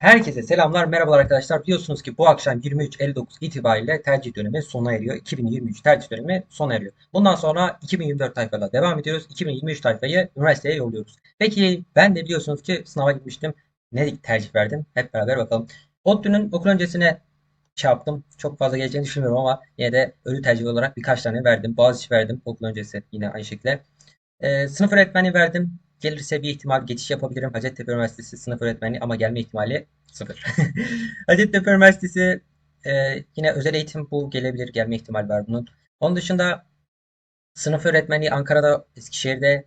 Herkese selamlar, merhabalar arkadaşlar. Biliyorsunuz ki bu akşam 23.59 itibariyle tercih dönemi sona eriyor. 2023 tercih dönemi sona eriyor. Bundan sonra 2024 tayfayla devam ediyoruz. 2023 tayfayı üniversiteye yolluyoruz. Peki ben de biliyorsunuz ki sınava gitmiştim. Ne tercih verdim? Hep beraber bakalım. ODTÜ'nün okul öncesine şey yaptım. Çok fazla geleceğini düşünmüyorum ama yine de ölü tercih olarak birkaç tane verdim. Boğaziçi verdim okul öncesi yine aynı şekilde. Ee, sınıf öğretmeni verdim. Gelirse bir ihtimal geçiş yapabilirim. Hacettepe Üniversitesi sınıf öğretmeni ama gelme ihtimali sıfır. Hacettepe Üniversitesi e, yine özel eğitim bu gelebilir. Gelme ihtimali var bunun. Onun dışında sınıf öğretmeni Ankara'da, Eskişehir'de,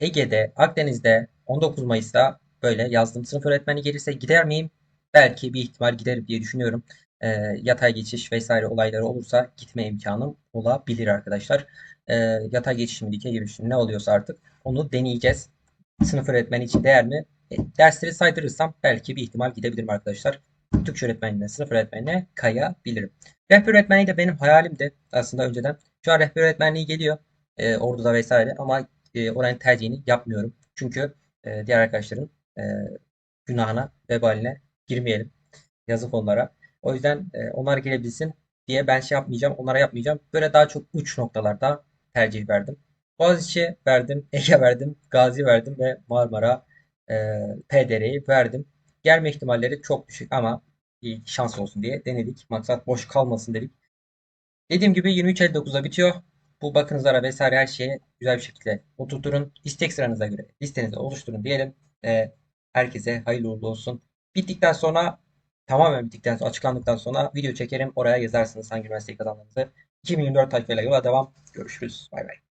Ege'de, Akdeniz'de 19 Mayıs'ta böyle yazdım. Sınıf öğretmeni gelirse gider miyim? Belki bir ihtimal giderim diye düşünüyorum. E, yatay geçiş vesaire olayları olursa gitme imkanım olabilir arkadaşlar. E, yatay geçiş mi dikey geçiş ne oluyorsa artık onu deneyeceğiz. Sınıf öğretmeni için değer mi? E, dersleri saydırırsam belki bir ihtimal gidebilirim arkadaşlar. Türkçe öğretmenliğine, sınıf öğretmenliğine kayabilirim. Rehber öğretmenliği de benim hayalimdi aslında önceden. Şu an rehber öğretmenliği geliyor. E, Ordu'da vesaire ama e, oranın tercihini yapmıyorum. Çünkü e, diğer arkadaşların e, günahına, vebaline girmeyelim. Yazık onlara. O yüzden e, onlar gelebilsin diye ben şey yapmayacağım. Onlara yapmayacağım. Böyle daha çok uç noktalarda tercih verdim. Boğaziçi verdim, Ege verdim, Gazi verdim ve Marmara e, PDR'yi verdim. Gelme ihtimalleri çok düşük ama bir şans olsun diye denedik. Maksat boş kalmasın dedik. Dediğim gibi 23.59'da bitiyor. Bu bakınızlara vesaire her şeye güzel bir şekilde oturturun. İstek sıranıza göre listenizi oluşturun diyelim. E, herkese hayırlı uğurlu olsun. Bittikten sonra tamamen bittikten sonra açıklandıktan sonra video çekerim. Oraya yazarsınız hangi üniversiteyi kazandığınızı. 2024 tayfayla yola devam. Görüşürüz. Bay bay.